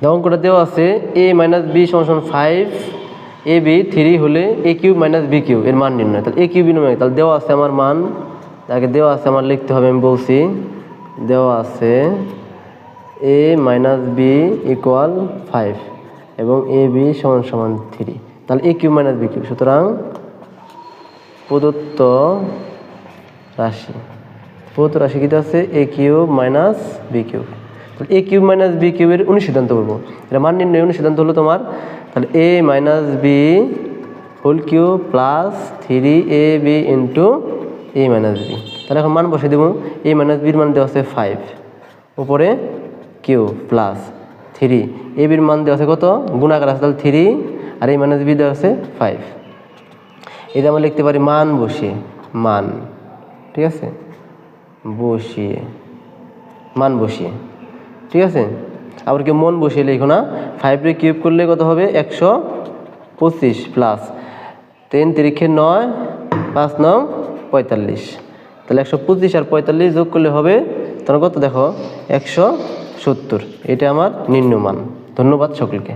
যেমন করে দেওয়া আছে এ মাইনাস বি সমান ফাইভ এ বি থ্রি হলে A cube minus B cube এর মান নির্ণয়। তাহলে এ কিউব নির্ণয় তাহলে দেওয়া আছে আমার মান, তাকে দেওয়া আছে আমার লিখতে হবে, আমি বলছি, দেওয়া আছে A minus B equal five এবং এ বি সমান সমান থ্রি তাহলে A cube minus B cube সুতরাং প্রদত্ত রাশি প্রদত্ত রাশি কী আছে? A cube minus B cube তাহলে এ কিউব মাইনাস বি কিউবের অনুসিদ্ধান্ত করব। এটা মান নির্ণয় অনুসিদ্ধান্ত হলো তোমার, তাহলে A minus B whole cube plus three A B into A minus B তাহলে এখন মান বসে দেবো এ মাইনাস বির মান দেওয়া আছে ফাইভ উপরে কিউ প্লাস থ্রি এ বির মান দেওয়া আছে কত? গুণাকার আছে তাহলে থ্রি আর এই মাইনাস বি দেওয়া আছে ফাইভ এটা আমরা লিখতে পারি মান বসিয়ে, মান। ঠিক আছে? বসিয়ে, মান বসিয়ে। ঠিক আছে? আবার কেউ মন বসিয়ে লিখো না। ফাইভে কিউব করলে কত হবে? একশো পঁচিশ প্লাস তিন তিরিখে নয়, পাঁচ নং পঁয়তাল্লিশ। তাহলে একশো পঁচিশ আর পঁয়তাল্লিশ যোগ করলে হবে তখন কত দেখো? একশো সত্তর। এটা আমার নিম্নমান। ধন্যবাদ সকলকে।